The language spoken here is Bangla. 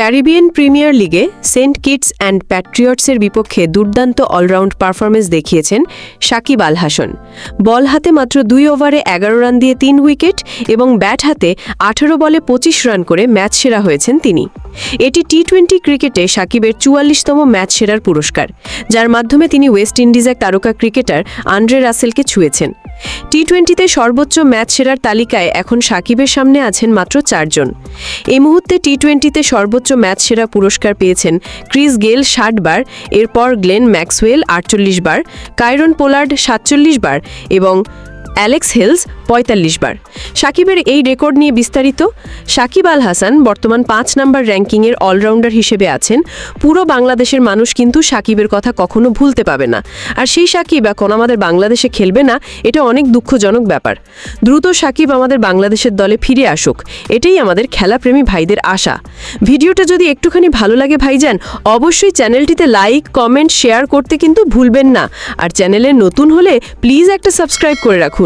ক্যারিবিয়ান প্রিমিয়ার লিগে সেন্ট কিটস অ্যান্ড প্যাট্রিয়টসের বিপক্ষে দুর্দান্ত অলরাউন্ড পারফরমেন্স দেখিয়েছেন সাকিব আল হাসান। বল হাতে মাত্র দুই ওভারে এগারো রান দিয়ে তিন উইকেট এবং ব্যাট হাতে আঠারো বলে পঁচিশ রান করে ম্যাচ সেরা হয়েছেন তিনি। এটি টি টোয়েন্টি ক্রিকেটে সাকিবের চুয়াল্লিশতম ম্যাচ সেরার পুরস্কার, যার মাধ্যমে তিনি ওয়েস্ট ইন্ডিজের তারকা ক্রিকেটার আন্ড্রে রাসেলকে ছুঁয়েছেন। টি টোয়েন্টিতে সর্বোচ্চ ম্যাচ সেরার তালিকায় এখন সাকিবের সামনে আছেন মাত্র চারজন। এই মুহূর্তে টি টোয়েন্টিতে সর্বোচ্চ ম্যাচ সেরা পুরস্কার পেয়েছেন ক্রিস গেল ষাট বার, এরপর গ্লেন ম্যাক্সওয়েল আটচল্লিশ বার, কাইরন পোলার্ড সাতচল্লিশ বার এবং অ্যালেক্স হিলস পঁয়তাল্লিশ বার। সাকিবের এই রেকর্ড নিয়ে বিস্তারিত, সাকিব আল হাসান বর্তমান পাঁচ নাম্বার র্যাঙ্কিংয়ের অলরাউন্ডার হিসেবে আছেন। পুরো বাংলাদেশের মানুষ কিন্তু সাকিবের কথা কখনো ভুলতে পাবে না। আর সেই সাকিব এখন আমাদের বাংলাদেশে খেলবে না, এটা অনেক দুঃখজনক ব্যাপার। দ্রুত সাকিব আমাদের বাংলাদেশের দলে ফিরে আসুক, এটাই আমাদের খেলাপ্রেমী ভাইদের আশা। ভিডিওটা যদি একটুখানি ভালো লাগে ভাইজান, অবশ্যই চ্যানেলটিতে লাইক, কমেন্ট, শেয়ার করতে কিন্তু ভুলবেন না। আর চ্যানেলে নতুন হলে প্লিজ একটা সাবস্ক্রাইব করে রাখুন।